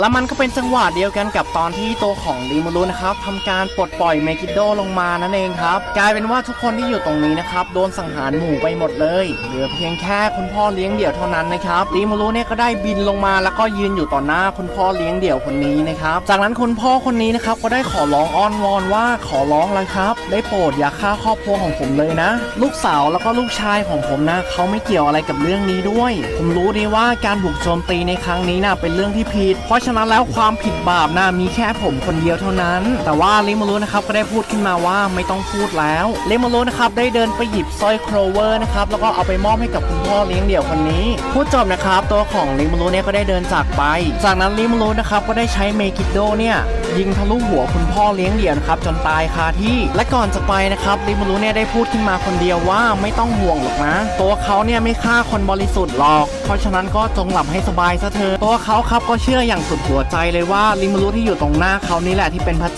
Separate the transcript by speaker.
Speaker 1: แล้วมันก็เป็นจังหวะเดียวกันกับตอนที่ตัวของริมูรุนะครับทำการปลดปล่อยเมกิโดลงมานั่นเองครับกลายเป็นว่าทุกคนที่อยู่ตรงนี้นะครับโดนสังหารหมู่ไปหมดเลย เหลือเพียงแค่คุณพ่อเลี้ยงเดี่ยวเท่านั้นนะครับริมูรุเนี่ยก็ได้บินลงมาแล้วก็ยืนอยู่ต่อหน้าคุณพ่อเลี้ยงเดี่ยวคนนี้นะครับจากนั้นคุณพ่อคนนี้นะครับก็ได้ขอร้องอ้อนวอนว่าขอร้องเลยครับ ได้โปรดอย่าฆ่าครอบครัวของผมเลยนะ ลูกสาวแล้วก็ลูกชายของผมนะเขาไม่เกี่ยวอะไรกับเรื่องนี้ด้วย ผมรู้ดีว่าการบุกโจมตีในครั้งนี้นะเป็นเรื่องที่ผิดเพราะฉะนั้นแล้วความผิดบาปนะมีแค่ผมคนเดียวเท่านั้น แต่ว่าลิมารุนะครับก็ได้พูดขึ้นมาว่าไม่ต้องพูดแล้วลิมารุนะครับได้เดินไปหยิบสร้อยโครเวอร์นะครับแล้วก็เอาไปมอบให้กับคุณพ่อเลี้ยงเดี่ยวคนนี้ พูดจบนะครับ ตัวของลิมารุเนี่ยก็ได้เดินจากไป จากนั้นลิมารุนะครับก็ได้ใช้เมกิโดเนี่ยยิงทะลุหัวคุณพ่อเลี้ยงเดี่ยวนะครับจนตายคาที่ และก่อนจะไปนะครับลิมารุเนี่ยได้พูดขึ้นมาคนเดียวว่าไม่ต้องห่วงหรอกนะ ตัวเขาเนี่ยไม่ฆ่าคนบริสุทธิ์หรอก เพราะฉะนั้นก็จงหลับให้สบายซะเถอะตัวเขาครับก็เชื่ออย่างสุดหัวใจเลยว่าลิมารุที่อยู่ตรงหน้าเขานี่แหละที่เป็นพระเจ้า